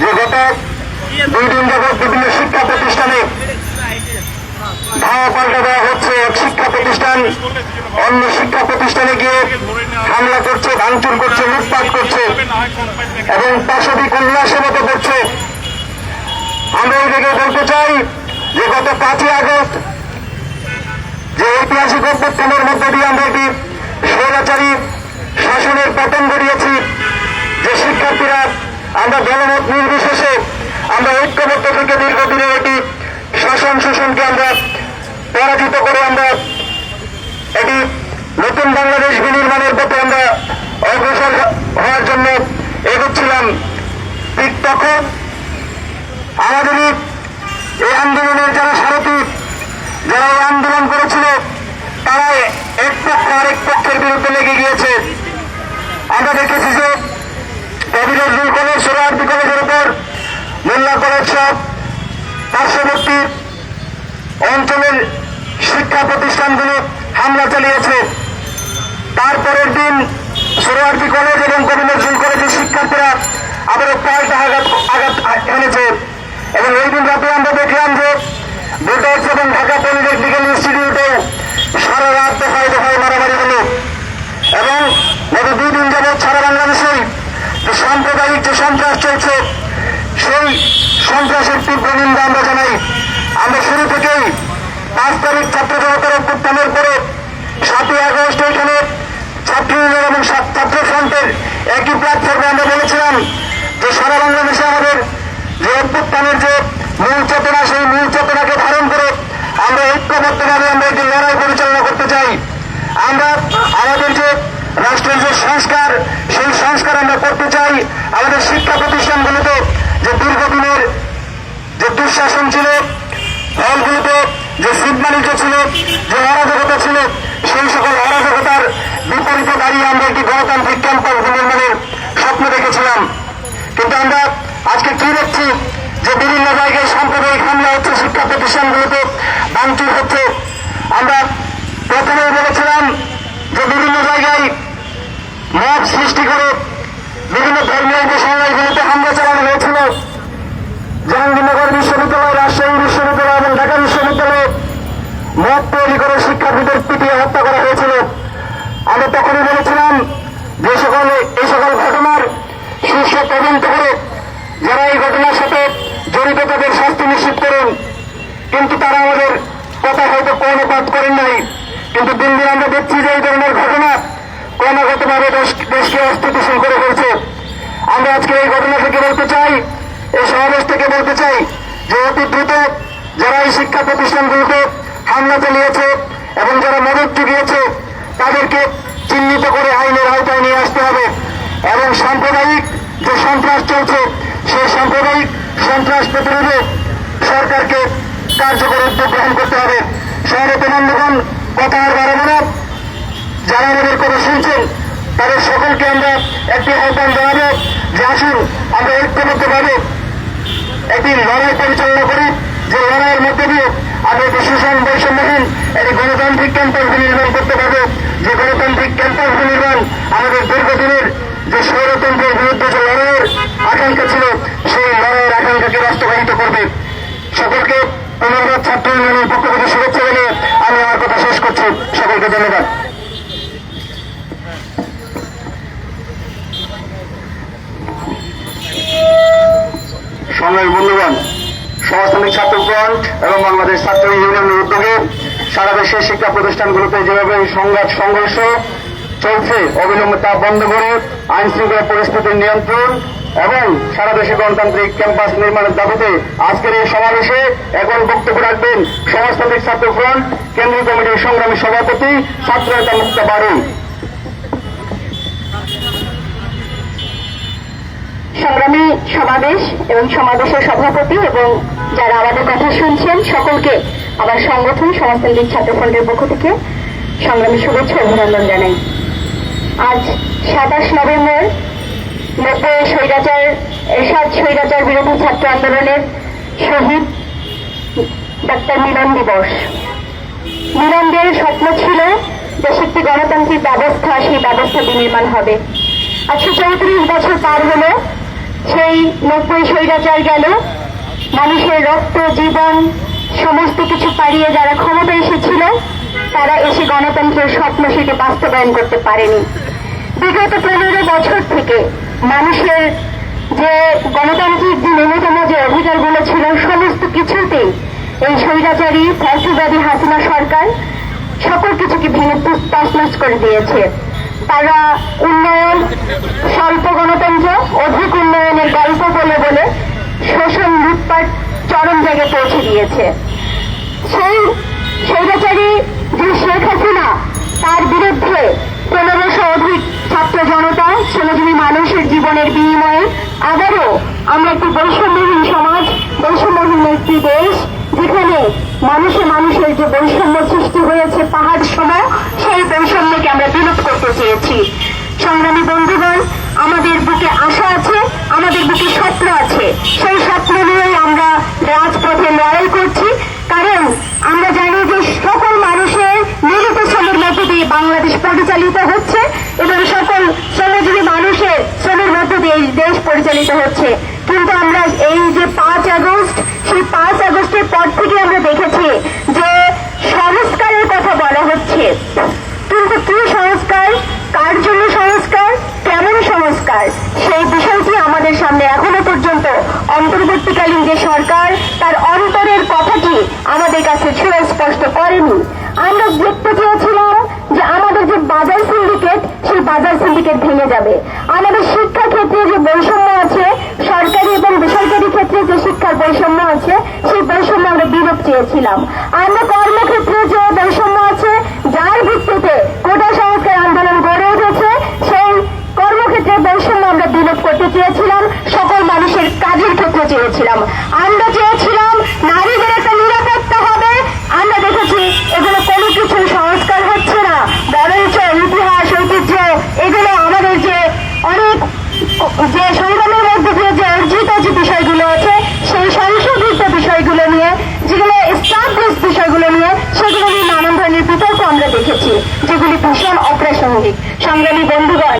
যে গত দুই দিন যাবৎ বিভিন্ন শিক্ষা প্রতিষ্ঠানে ধাওয়া পাল্টা দেওয়া হচ্ছে, এক শিক্ষা প্রতিষ্ঠান অন্য শিক্ষা প্রতিষ্ঠানে গিয়ে হামলা করছে, ভাঙচুর করছে, লুটপাট করছে এবং পাশবিক উল্লাসের মতো করছে। আমরা এই দিকে বলতে চাই যে গত পাঁচই আগস্ট যে ঐতিহাসিক অভ্যুত্থানের মধ্য দিয়ে আমরা একটি স্বৈরাচারী শাসনের পতন ঘটিয়েছি নির্বিশেষে আমরা ঐক্যবদ্ধ থেকে দীর্ঘদিনের একটি শাসন শোষণকে আমরা পরাজিত করে আমরা এটি নতুন বাংলাদেশ বিনির্মাণের পথে আমরা অগ্রসর হওয়ার জন্য এগোচ্ছিলাম ঠিক তখন আমাদের এই আন্দোলনের যারা সারথী যারা এই আন্দোলন করেছিল তারা এক পক্ষ আরেক পক্ষের বিরুদ্ধে লেগে গিয়েছে আমরা দেখেছি যে কবি নজরুল কলেজ সোহরার্দি কলেজের উপর মোল্লা কলেজ সব পার্শ্ববর্তী অঞ্চলের শিক্ষা প্রতিষ্ঠানগুলো হামলা চালিয়েছে। তারপরের দিন সোহরার্দি কলেজ এবং কবি কলেজের শিক্ষার্থীরা আবারও পাল্টা আঘাত আঘাত এনেছে। এবং ওই দিন রাতে আমরা দেখলাম যে ব্রিটিশ এবং ঢাকা পলিটেকনিক্যাল ইনস্টিটিউটেও সারা রাত দফায় দফায় মারামারি হলো এবং গত দুই দিন যাবৎ সারা বাংলাদেশেই যে সাম্প্রদায়িক যে সন্ত্রাস চলছে সেই সন্ত্রাসের তীব্র নিন্দা আমরা জানাই আমরা শুরু থেকেই পাঁচ তারিখ ছাত্র জনতার অভ্যুত্থানের পরে সাতই আগস্ট এখানে ছাত্র ইউনিয়ন এবং ছাত্র ফ্রন্টের একই প্ল্যাটফর্মে আমরা বলেছিলাম যে সারা বাংলাদেশে আমাদের যে অভ্যুত্থানের যে মূল চেতনা সেই মূল চেতনাকে ধারণ করে আমরা ঐক্যবদ্ধভাবে আমরা একটি লড়াই পরিচালনা করতে চাই আমরা আমাদের যে রাষ্ট্রের যে সংস্কার, সেই সংস্কার আমরা করতে চাই। আমাদের শিক্ষা প্রতিষ্ঠানগুলোতে যে দীর্ঘদিনের যে দুঃশাসন ছিল হলগুলোতে যে সিট বাণিজ্য ছিল, যে অরাজকতা ছিল, সেই সকল অরাজকতার বিপরীতে দাঁড়িয়ে আমরা একটি গণতান্ত্রিক ক্যাম্পাস নির্মাণের স্বপ্ন দেখেছিলাম। কিন্তু আমরা আজকে কি দেখছি যে বিভিন্ন জায়গায় সাম্প্রদায়িক হামলা হচ্ছে শিক্ষা প্রতিষ্ঠানগুলোতে ভাঙচুর হচ্ছে? আমরা প্রথমেই বলেছিলাম যে বিভিন্ন জায়গায় মত সৃষ্টি করে বিভিন্ন ধর্মীয় উপাসনালয়গুলোতে হামলা চালানো হয়েছিল জাহাঙ্গীরনগর বিশ্ববিদ্যালয়, রাজশাহী বিশ্ববিদ্যালয় এবং ঢাকা বিশ্ববিদ্যালয়ে মত তৈরি করে শিক্ষার্থীদের পিটিয়ে হত্যা করা হয়েছিল। আমরা তখনই বলেছিলাম যে সকল এই সকল ঘটনার শীর্ষ তদন্ত করে যারা এই ঘটনার সাথে জড়িত তাদের শাস্তি নিশ্চিত করুন। কিন্তু তারা আমাদের কথা হয়তো কর্ণপাত করেন নাই। কিন্তু দিন দিন আমরা দেখছি যে এই ধরনের ঘটনা ক্রমাগতভাবে দেশ- দেশকে অস্থিতিশীল করে ফেলছে। আমরা আজকে এই ঘটনা থেকে বলতে চাই, এই সমাবেশ থেকে বলতে চাই যে অতি দ্রুত যারা এই শিক্ষা প্রতিষ্ঠানগুলোতে হামলা চালিয়েছে এবং যারা মদত জুগিয়েছে, তাদেরকে চিহ্নিত করে আইনের আওতায় নিয়ে আসতে হবে। এবং সাম্প্রদায়িক যে সন্ত্রাস চলছে, সেই সাম্প্রদায়িক সন্ত্রাস প্রতিরোধে সরকারকে কার্যকর উদ্যোগ গ্রহণ করতে হবে। শহরে বন্ধুগণ, কথা আর বাড়াবো যারা আমাদের কথা শুনছেন তাদের সকলকে আমরা একটি আহ্বান জানাব যে আসুন আমরা ঐক্যবদ্ধভাবে একটি লড়াই পরিচালনা করি। যে লড়াইয়ের মধ্যে দিয়ে আমরা একটি সুষম বৈষম্যহীন একটি গণতান্ত্রিক ক্যাম্পাস নির্মাণ করতে পারব। যে গণতান্ত্রিক ক্যাম্পাস নির্মাণ আমাদের দীর্ঘদিনের যে স্বৈরতন্ত্রের বিরুদ্ধে যে লড়াইয়ের আকাঙ্ক্ষা ছিল সেই লড়াইয়ের আকাঙ্ক্ষাকে বাস্তবায়িত করবে সকলকে পুনর্বার ছাত্র ইউনিয়নের পক্ষ থেকে শুভেচ্ছা জানিয়ে আমি আমার কথা শেষ করছি সকলকে ধন্যবাদ সংগ্রামী বন্ধুগণ সমাজতান্ত্রিক ছাত্র ফ্রন্ট এবং বাংলাদেশ ছাত্র ইউনিয়নের উদ্যোগে সারা দেশের শিক্ষা প্রতিষ্ঠানগুলোতে যেভাবে সংঘাত, সংঘর্ষ চলছে, অবিলম্বে তা বন্ধ করে আইন শৃঙ্খলা পরিস্থিতির নিয়ন্ত্রণ এবং সারা দেশে গণতান্ত্রিক ক্যাম্পাস নির্মাণের দাবিতে আজকের এই সমাবেশে এখন বক্তব্য রাখবেন সমাজতান্ত্রিক ছাত্র ফ্রন্ট কেন্দ্রীয় কমিটির সংগ্রামী সভাপতি ছাত্র নেতা মুক্তা বারুই সংগ্রামী সমাবেশ এবং সমাবেশের সভাপতি এবং যারা আমাদের কথা শুনছেন, সকলকে আমার সংগঠন সমাজতান্ত্রিক ছাত্র ফ্রন্টের পক্ষ থেকে সংগ্রামী শুভেচ্ছা অভিনন্দন জানাই। আজ সাতাশ নভেম্বর, নব্বই স্বৈরাচার, এরশাদ স্বৈরাচার বিরোধী ছাত্র আন্দোলনের শহীদ ডাক্তার মিলন দিবস। মিলনদের স্বপ্ন ছিল দেশে একটি গণতান্ত্রিক ব্যবস্থা, সেই ব্যবস্থা বিনির্মাণ হবে। আজকে চৌত্রিশ বছর পার হলো সেই নব্বই স্বৈরাচার গেল। মানুষের রক্ত, জীবন, সমস্ত কিছু পাড়িয়ে যারা ক্ষমতা এসেছিল, তারা এসে গণতন্ত্রের স্বপ্ন সেটি বাস্তবায়ন করতে পারেনি। বিগত পনেরো বছর থেকে মানুষের যে গণতান্ত্রিক যে ন্যূনতম যে অধিকারগুলো ছিল, সমস্ত কিছুতেই এই স্বৈরাচারী, ফ্যাসিবাদী হাসিনা সরকার সকল কিছুকে ভেঙে তছনছ করে দিয়েছে। তারা উন্নয়ন, স্বল্প গণতন্ত্র, অধিক উন্নয়নের গল্প বলে বলে শোষণ, লুটপাট চরম জায়গায় পৌঁছে দিয়েছে। সেই স্বৈরাচারী যে শেখ হাসিনা, তার বিরুদ্ধে পনেরোশো অধিক ছাত্র জনতা শ্রমজীবী মানুষের জীবনের বিনিময়ে আবারও আমরা একটি বৈষম্যহীন সমাজ, বৈষম্যহীন একটি দেশ, যেখানে মানুষে মানুষের যে বৈষম্য সৃষ্টি হয়েছে পাহাড় সম সেই বৈষম্যকে আমরা চেয়েছি সংগ্রামী বন্ধুগণ, আমাদের বুকে আশা আছে, আমাদের বুকে স্বপ্ন আছে। সেই স্বপ্ন নিয়েই আমরা রাজপথে লড়াই করছি। কারণ আমরা জানি যে সকল মানুষের মিলিত শ্রমের মধ্য দিয়ে বাংলাদেশ পরিচালিত হচ্ছে এবং সকল শ্রমজীবী মানুষের শ্রমের মধ্য দিয়ে দেশ পরিচালিত হচ্ছে। কিন্তু আমরা এই যে পাঁচ অন্তর্বর্তীকালীন যে সরকার তার অন্তরের কথাটি আমাদের কাছে সুস্পষ্ট করেনি। আমরা দেখতে চেয়েছিলাম যে আমাদের যে বাজার সিন্ডিকেট সেই বাজার সিন্ডিকেট ভেঙে যাবে। আমাদের শিক্ষা ক্ষেত্রে যে বৈষম্য আছে, সরকারি এবং বেসরকারি ক্ষেত্রে যে শিক্ষার বৈষম্য আছে, সেই বৈষম্য আমরা বিরোধ চেয়েছিলাম। আমরা যে সংগ্রামের মধ্যে দিয়ে যে অর্জিত যে বিষয়গুলো আছে, সেই সংশোধিত বিষয়গুলো নিয়ে, যেগুলো স্টাবলিশ বিষয়গুলো নিয়ে, সেগুলো নিয়ে নানান ধরনের বিতর্ক আমরা দেখেছি, যেগুলি ভীষণ অপ্রাসঙ্গিক। সংগ্রামী বন্ধুগণ